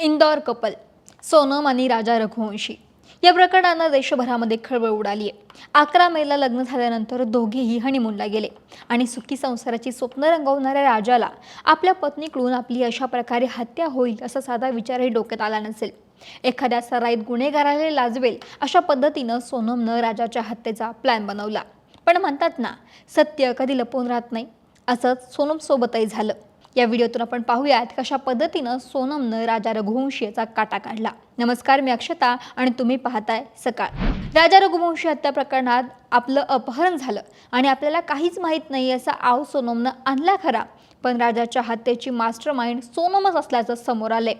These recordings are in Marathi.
इंदौर कपल सोनम आणि राजा रघुवंशी. या प्रकरणानं देशभरामध्ये खळबळ उडाली आहे अकरा मेला लग्न झाल्यानंतर दोघेही हनीमूनला गेले आणि सुखी संसाराची स्वप्न रंगवणाऱ्या राजाला आपल्या पत्नीकडून आपली अशा प्रकारे हत्या होईल असा साधा विचारही डोक्यात आला नसेल. एखाद्या सराईत गुन्हेगाराला लाजवेल अशा पद्धतीनं सोनमनं राजाच्या हत्येचा प्लॅन बनवला. पण म्हणतात ना सत्य कधी लपवून राहत नाही. असंच सोनमसोबतही झालं. या व्हिडिओतून आपण पाहूयात कशा पद्धतीनं सोनमनं राजा रघुवंशी याचा काटा काढला. नमस्कार मी अक्षता आणि तुम्ही पाहताय सकाळ. राजा रघुवंशी हत्या प्रकरणात आपलं अपहरण झालं आणि आपल्याला काहीच माहीत नाही असा आव सोनमनं आणला खरा. पण राजाच्या हत्येची मास्टर माइंड सोनमच असल्याचं समोर आलंय.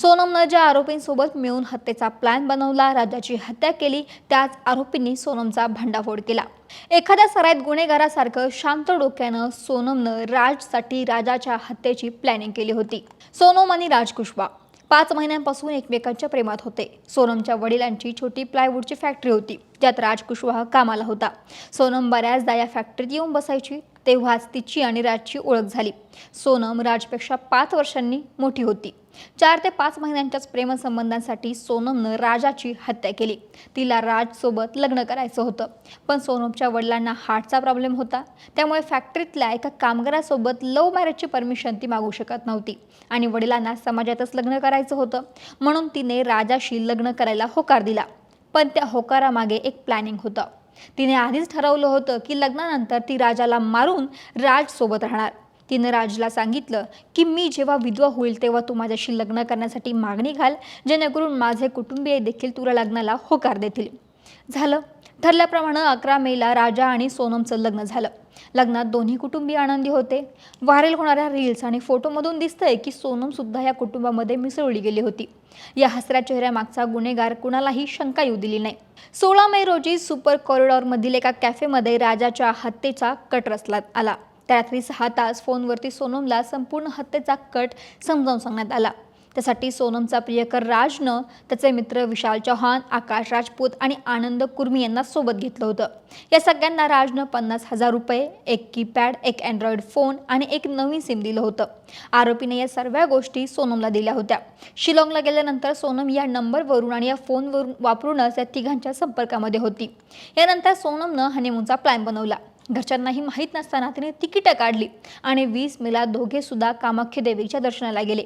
सोनमनं ज्या आरोपींसोबत मिळून हत्येचा प्लॅन बनवला. राजाची हत्या केली. त्याच आरोपींनी सोनमचा भांडाफोड केला. एखाद्या सराईत गुन्हेगारासारखं शांत डोक्यानं सोनमनं राजसाठी राजाच्या हत्येची प्लॅनिंग केली होती. सोनम आणि राज कुशवा पाच महिन्यांपासून एकमेकांच्या प्रेमात होते. सोनमच्या वडिलांची छोटी प्लायवूडची फॅक्टरी होती. ज्यात राज कुशवाहा कामाला होता. सोनम बऱ्याचदा या फॅक्टरीत येऊन बसायची तेव्हाच तिची आणि राजची ओळख झाली. सोनम राजपेक्षा पाच वर्षांनी मोठी होती. चार ते पाच महिन्यांच्याच प्रेमसंबंधांसाठी सोनमनं राजाची हत्या केली. तिला राजसोबत लग्न करायचं होतं. पण सोनमच्या वडिलांना हार्टचा प्रॉब्लेम होता. त्यामुळे फॅक्टरीतल्या एका कामगारासोबत लव्ह मॅरेजची परमिशन ती मागू शकत नव्हती. आणि वडिलांना समाजातच लग्न करायचं होतं. म्हणून तिने राजाशी लग्न करायला होकार दिला. पण त्या होकारामागे एक प्लॅनिंग होतं. तिने आधीच ठरवलं होतं की लग्नानंतर ती राजाला मारून राजसोबत राहणार. तिनं राजला सांगितलं की मी जेव्हा विधवा होईल तेव्हा तू माझ्याशी लग्न करण्यासाठी मागणी घाल जेणेकरून माझे कुटुंबीय देखील तुला लग्नाला होकार देतील. झालं. ठरल्याप्रमाणे अकरा मेला राजा आणि सोनमचं लग्न झालं. लग्नात दोन्ही कुटुंबीय आनंदी होते. व्हायरल होणाऱ्या रील्स आणि फोटोमधून दिसतंय की सोनम सुद्धा या कुटुंबामध्ये मिसळली गेली होती. या हसऱ्या चेहऱ्यामागचा गुन्हेगार कुणालाही शंका येऊ दिली नाही. सोळा मे रोजी सुपर कॉरिडॉरमधील एका कॅफेमध्ये राजाच्या हत्येचा कट रचला आला. त्या रात्री सहा तास फोनवरती सोनमला संपूर्ण हत्येचा कट समजावून सांगण्यात आला. त्यासाठी सोनमचा प्रियकर राजनं त्याचे मित्र विशाल चौहान आकाश राजपूत आणि आनंद कुर्मी यांना सोबत घेतलं होतं. या सगळ्यांना राजनं पन्नास हजार रुपये एक कीपॅड एक अँड्रॉइड फोन आणि एक नवीन सिम दिलं होतं. आरोपीने या सर्व गोष्टी सोनमला दिल्या होत्या. शिलाँगला गेल्यानंतर सोनम या नंबरवरून आणि या फोनवरून वापरूनच या तिघांच्या संपर्कामध्ये होती. यानंतर सोनमनं हनीमूनचा प्लॅन बनवला. घरच्यांनाही माहीत नसताना तिने तिकीटं काढली आणि वीस मेला दोघे सुद्धा देवीच्या दर्शनाला गेले.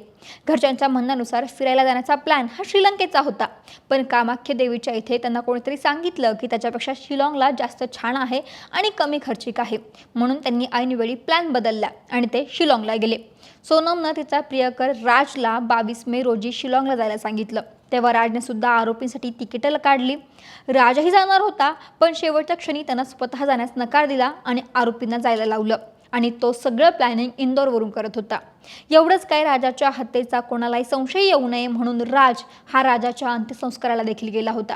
घरच्यांच्या म्हणण्यानुसार फिरायला जाण्याचा प्लॅन हा श्रीलंकेचा होता. पण कामाख्या देवीच्या इथे त्यांना कोणीतरी सांगितलं की त्याच्यापेक्षा शिलाँगला जास्त छान आहे आणि कमी खर्चिक आहे. म्हणून त्यांनी ऐनवेळी प्लॅन बदलला आणि ते शिलाँगला गेले. सोनमनं तिचा प्रियकर राजला बावीस मे रोजी शिलाँगला जायला सांगितलं. तेव्हा राजने सुद्धा आरोपींसाठी तिकीटं काढली. राजही जाणार होता पण शेवटच्या क्षणी त्यानं स्वतः जाण्यास नकार दिला आणि आरोपींना जायला लावलं. आणि तो सगळं प्लॅनिंग इंदोरवरून करत होता. एवढंच काय राजाच्या हत्येचा कोणालाही संशय येऊ नये म्हणून राज हा राजाच्या अंत्यसंस्काराला देखील गेला होता.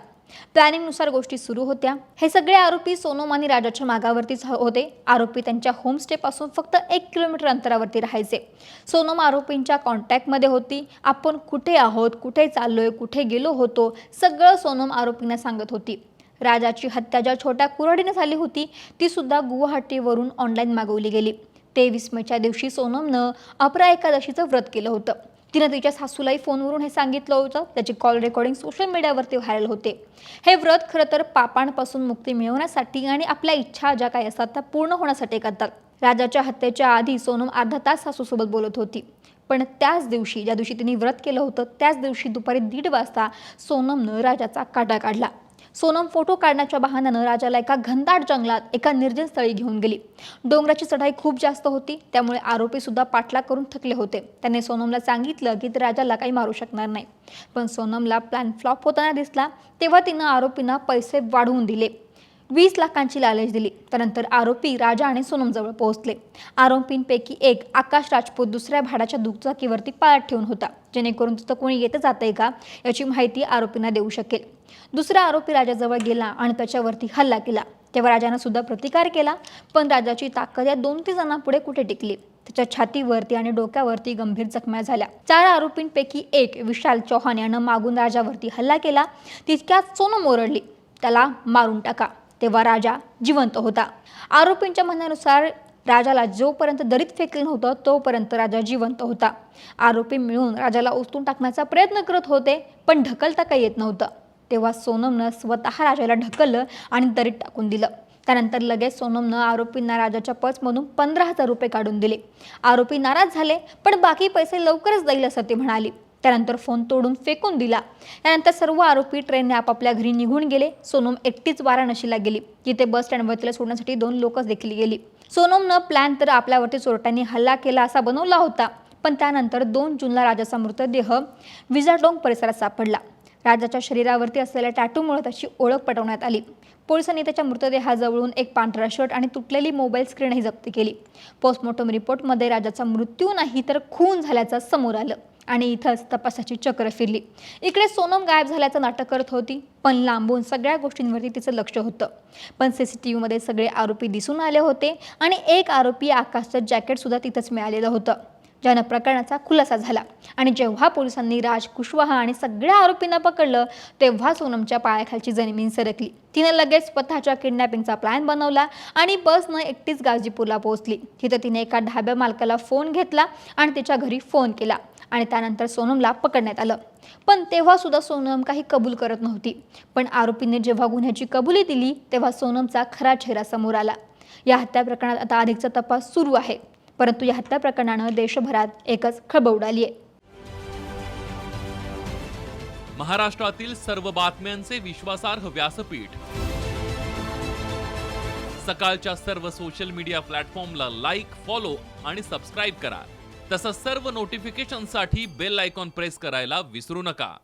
प्लॅनिंगनुसार गोष्टी सुरू होत्या. हे सगळे आरोपी सोनम आणि राजाच्या मागावरतीच होते. आरोपी त्यांच्या होमस्टेपासून फक्त एक किलोमीटर अंतरावरती राहायचे. सोनम आरोपींच्या कॉन्टॅक्टमध्ये होती. आपण कुठे आहोत? कुठे चाललोय? कुठे गेलो होतो? सगळं सोनम आरोपींना सांगत होती. राजाची हत्या ज्या छोट्या कुऱ्हाडीने झाली होती ती सुद्धा गुवाहाटीवरून ऑनलाईन मागवली गेली. तेवीस मेच्या दिवशी सोनमनं अपरा एकादशीचं व्रत केलं होतं. तिनं तिच्या सासूलाही फोनवरून हे सांगितलं होतं. त्याची कॉल रेकॉर्डिंग सोशल मीडियावरती व्हायरल होते. हे व्रत खरं तर पापांपासून मुक्ती मिळवण्यासाठी आणि आपल्या इच्छा ज्या काही असतात त्या पूर्ण होण्यासाठी करतात. राजाच्या हत्येच्या आधी सोनम अर्धा तास सासूसोबत बोलत होती. पण त्याच दिवशी ज्या दिवशी तिने व्रत केलं होतं त्याच दिवशी दुपारी दीड वाजता सोनमनं राजाचा काटा काढला. सोनम फोटो काढण्याच्या बहाण्यानं राजाला एका घनदाट जंगलात एका निर्जन स्थळी घेऊन गेली. डोंगराची चढाई खूप जास्त होती त्यामुळे आरोपी सुद्धा पाठलाग करून थकले होते. त्याने सोनमला सांगितलं की ते राजाला काही मारू शकणार नाही. पण सोनमला प्लॅन फ्लॉप होताना दिसला तेव्हा तिनं आरोपींना पैसे वाढवून दिले. वीस लाखांची लालच दिली. त्यानंतर आरोपी राजा आणि सोनमजवळ पोहोचले. आरोपींपैकी एक आकाश राजपूत दुसऱ्या भाड्याच्या दुचाकीवरती पाळत ठेवून होता. जेणेकरून तिथं कोणी येतं जातंय का याची माहिती आरोपींना देऊ शकेल. दुसरा आरोपी राजाजवळ गेला आणि त्याच्यावरती हल्ला केला. तेव्हा राजानं सुद्धा प्रतिकार केला पण राजाची ताकद या दोन तीन जणांपुढे कुठे टिकली? त्याच्या छातीवरती आणि डोक्यावरती गंभीर जखम्या झाल्या. चार आरोपींपैकी एक विशाल चौहान यानं मागून राजावरती हल्ला केला. तितक्यात सोनं मोरडली. त्याला मारून टाका. तेव्हा राजा जिवंत होता. आरोपींच्या म्हणण्यानुसार राजाला जोपर्यंत दरीत फेकलं नव्हतं तोपर्यंत राजा जिवंत होता. आरोपी मिळून राजाला उचलून टाकण्याचा प्रयत्न करत होते पण ढकलता काही येत नव्हतं. तेव्हा सोनमनं स्वतः राजाला ढकललं आणि दरीत टाकून दिलं. त्यानंतर लगेच सोनमनं आरोपींना राजाच्या पर्समधून पंधरा हजार रुपये काढून दिले. आरोपी नाराज झाले पण बाकी पैसे लवकरच देईल असं ती म्हणाली. त्यानंतर फोन तोडून फेकून दिला. त्यानंतर सर्व आरोपी ट्रेनने आपापल्या घरी निघून गेले. सोनम एकटीच वाराणसीला गेली. जिथे बस स्टँडवर तिला सोडण्यासाठी दोन लोकच देखील गेली. सोनमनं प्लॅन तर आपल्यावरती चोरट्यांनी हल्ला केला असा बनवला होता. पण त्यानंतर दोन जूनला राजाचा मृतदेह विजाडोंग परिसरात सापडला. राजाच्या शरीरावरती असलेल्या टॅटूमुळे त्याची ओळख पटवण्यात आली. पोलिसांनी त्याच्या मृतदेहाजवळून एक पांढरा शर्ट आणि तुटलेली मोबाईल स्क्रीनही जप्त केली. पोस्टमॉर्टम रिपोर्टमध्ये राजाचा मृत्यू नाही तर खून झाल्याचं समोर आलं आणि इथंच तपासाची चक्र फिरली. इकडे सोनम गायब झाल्याचं नाटक करत होती पण लांबून सगळ्या गोष्टींवरती तिचं लक्ष होतं. पण सी सी टी व्हीमध्ये सगळे आरोपी दिसून आले होते आणि एक आरोपी आकाशचं जॅकेटसुद्धा तिथंच मिळालेलं होतं. ज्यानं प्रकरणाचा खुलासा झाला. आणि जेव्हा पोलिसांनी राज कुशवाहा आणि सगळ्या आरोपींना पकडलं तेव्हा सोनमच्या पायाखालची जमीन सरकली. तिनं लगेच स्वतःच्या किडनॅपिंगचा प्लॅन बनवला आणि बसनं एकटीच गाजीपूरला पोहोचली. तिथं तिने एका ढाब्या मालकाला फोन घेतला आणि तिच्या घरी फोन केला आणि त्यानंतर सोनमला पकडण्यात आलं. पण तेव्हा सुद्धा सोनम काही कबूल करत नव्हती. पण आरोपीने जेव्हा गुन्ह्याची कबुली दिली तेव्हा सोनमचा खरा चेहरा समोर आला. या हत्या प्रकरणात आता अधिकचा तपास सुरू आहे. परंतु या हत्या प्रकरणानं देशभरात एकच खळबळ उडाली आहे. महाराष्ट्रातील सर्व बातम्यांचे विश्वासार्ह व्यासपीठ. सकाळच्या सर्व सोशल मीडिया प्लॅटफॉर्मला लाईक फॉलो आणि सबस्क्राईब करा. तसंच सर्व नोटिफिकेशनसाठी बेल आयकॉन प्रेस करायला विसरू नका.